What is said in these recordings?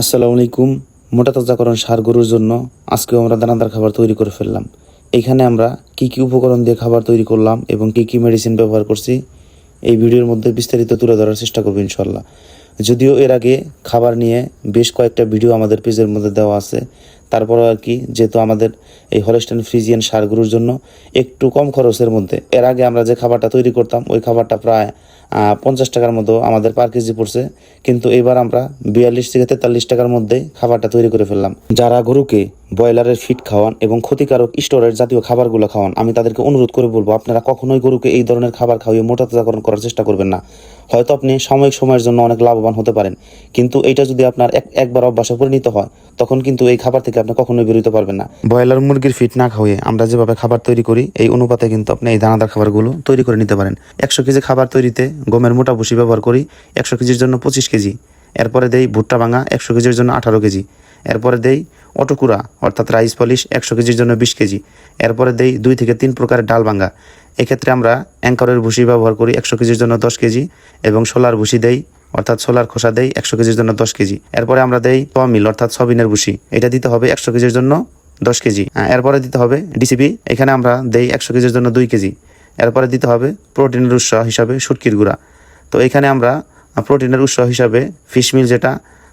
আসসালামু আলাইকুম। মোটা তাজাকরণ সার গরুর জন্য আজকে আমরা দানাদার খাবার তৈরি করে ফেললাম। এখানে আমরা কি কি উপকরণ দিয়ে খাবার তৈরি করলাম এবং কি কি মেডিসিন ব্যবহার করছি, এই ভিডিওর মধ্যে বিস্তারিত তুলে ধরার চেষ্টা করব ইনশাল্লাহ যদিও এর আগে খাবার নিয়ে বেশ কয়েকটা ভিডিও আমাদের পেজের মধ্যে দেওয়া আছে। তারপরে আর কি, যেহেতু আমাদের এই হলেস্টাইন ফ্রিজিয়ান সারগুলোর জন্য একটু কম খরচের মধ্যে। এর আগে আমরা যে খাবারটা তৈরি করতাম, ওই খাবারটা প্রায় পঞ্চাশ টাকার মতো আমাদের পার কেজি পড়ছে। কিন্তু এবার আমরা বিয়াল্লিশ থেকে তেতাল্লিশ টাকার মধ্যে খাবারটা তৈরি করে ফেললাম। যারা গরুকে ব্রয়লারের ফিট খাওয়ান এবং ক্ষতিকারক স্টোরের জাতীয় খাবারগুলো খাওয়ান, আমি তাদেরকে অনুরোধ করে বলব, আপনারা কখনোই গরুকে এই ধরনের খাবার খাওয়িয়ে মোটা তাজাকরণ করার চেষ্টা করবেন না। হয়তো আপনি সাময়িক সময়ের জন্য অনেক লাভবান হতে পারেন, কিন্তু এটা যদি আপনার এক একবার অভ্যাসে পরিণত হয়, তখন কিন্তু এই খাবার থেকে আপনি কখনোই বেরোতে পারবেন না। ব্রয়লার মুরগির ফিট না খাওয়িয়ে আমরা যেভাবে খাবার তৈরি করি, এই অনুপাতে কিন্তু আপনি এই দানাদার খাবারগুলো তৈরি করে নিতে পারেন। একশো কেজি খাবার তৈরিতে গমের মোটা ভুসি ব্যবহার করি, একশো কেজির জন্য পঁচিশ কেজি। এরপরে দেই ভুট্টা ভাঙা, একশো কেজির জন্য আঠারো কেজি। এরপরে দেই অটোকুরা, অর্থাৎ রাইস পলিশ একশো কেজির জন্য বিশ কেজি। এরপরে দেই দুই থেকে তিন প্রকারের ডাল ভাঙা এক্ষেত্রে আমরা অ্যাঙ্করের ভুসি ব্যবহার করি একশো কেজির জন্য দশ কেজি এবং সোলার ভুসি দেই, অর্থাৎ সোলার খোসা দেই একশো কেজির জন্য দশ কেজি। এরপরে আমরা দেই তমিল অর্থাৎ সবিনের ভুসি। এটা দিতে হবে একশো কেজির জন্য দশ কেজি। এরপরে দিতে হবে ডিসিপি। এখানে আমরা দেই একশো কেজির জন্য দুই কেজি। এরপরে দিতে হবে প্রোটিনের উৎস হিসাবে সুটকির গুঁড়া। তো এখানে আমরা প্রোটিনের উৎস হিসাবে ফিশ মিল যেটা,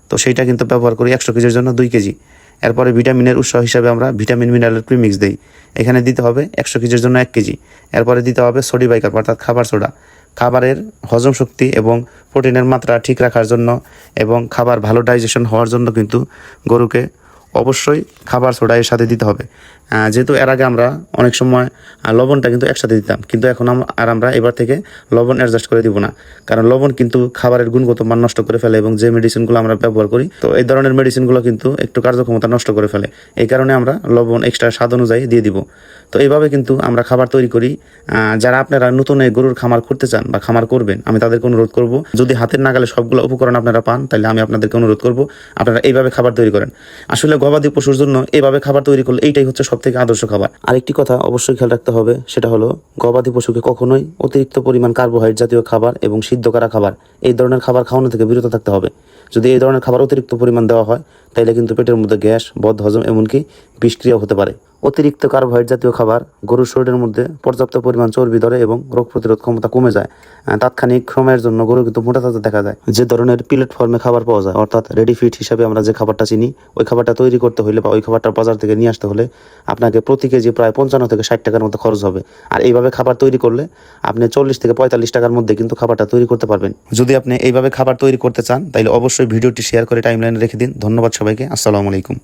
তো সেইটা কিন্তু ব্যবহার করি একশো কেজির জন্য দুই কেজি। এরপরে ভিটামিনের উৎস হিসাবে আমরা ভিটামিন মিনারেল প্রিমিক্স দিই। এখানে দিতে হবে একশো কেজির জন্য এক কেজি। এরপরে দিতে হবে সোডি বাইকার, অর্থাৎ খাবার সোডা। খাবারের হজম শক্তি এবং প্রোটিনের মাত্রা ঠিক রাখার জন্য এবং খাবার ভালো ডাইজেশন হওয়ার জন্য কিন্তু গরুকে অবশ্যই খাবার সোডা এর সাথে দিতে হবে। যেহেতু এর আগে আমরা অনেক সময় লবণটা কিন্তু একসাথে দিতাম। কিন্তু এখন আর আমরা এবার থেকে লবণ অ্যাডজাস্ট করে দিব না। কারণ লবণ কিন্তু খাবারের গুণগত মান নষ্ট করে ফেলে এবং যে মেডিসিনগুলো আমরা ব্যবহার করি, তো এই ধরনের মেডিসিনগুলো কিন্তু একটু কার্যক্ষমতা নষ্ট করে ফেলে। এই কারণে আমরা লবণ এক্সট্রা স্বাদ অনুযায়ী দিয়ে দিব। তো এইভাবে কিন্তু আমরা খাবার তৈরি করি। যারা আপনারা নতুন এই গরুর খামার করতে চান বা খামার করবেন, আমি তাদেরকে অনুরোধ করব, যদি হাতের নাগালে সবগুলো উপকরণ আপনারা পান, তাহলে আমি আপনাদেরকে অনুরোধ করব, আপনারা এইভাবে খাবার তৈরি করেন। আসলে গবাদি পশুর জন্য এভাবে খাবার তৈরি করলে এইটাই হচ্ছে সব থেকে আদর্শ খাবার। আরেকটি কথা অবশ্যই খেয়াল রাখতে হবে, সেটা হলো গবাদি পশুকে কখনোই অতিরিক্ত পরিমাণ কার্বোহাইড্রেট জাতীয় খাবার এবং সিদ্ধ করা খাবার, এই ধরনের খাবার খাওয়ানো থেকে বিরত থাকতে হবে। যদি এই ধরনের খাবার অতিরিক্ত পরিমাণ দেওয়া হয় তাহলে কিন্তু পেটের মধ্যে গ্যাস বদ হজম এমনকি বিষক্রিয়া হতে পারে। অতিরিক্ত কার্বোহাইড জাতীয় খাবার, গরুর শরীরের মধ্যে পর্যাপ্ত পরিমাণ চর্বি ধরে এবং রোগ প্রতিরোধ ক্ষমতা কমে যায়। তাৎক্ষণিক সময়ের জন্য গরু কিন্তু মোটা তাজা দেখা যায়। যে ধরনের পিলেট ফর্মে খাবার পাওয়া যায়, অর্থাৎ রেডি ফিট হিসাবে আমরা যে খাবারটা চিনি, ওই খাবারটা তৈরি করতে হলে বা ওই খাবারটা বাজার থেকে নিয়ে আসতে হলে আপনাকে প্রতি কেজি প্রায় পঞ্চান্ন থেকে ষাট টাকার মতো খরচ হবে। আর এইভাবে খাবার তৈরি করলে আপনি চল্লিশ থেকে পঁয়তাল্লিশ টাকার মধ্যে কিন্তু খাবারটা তৈরি করতে পারবেন। যদি আপনি এইভাবে খাবার তৈরি করতে চান তাহলে অবশ্যই ভিডিওটি শেয়ার করে টাইমলাইনে রেখে দিন। ধন্যবাদ সবাইকে। আসসালামু আলাইকুম।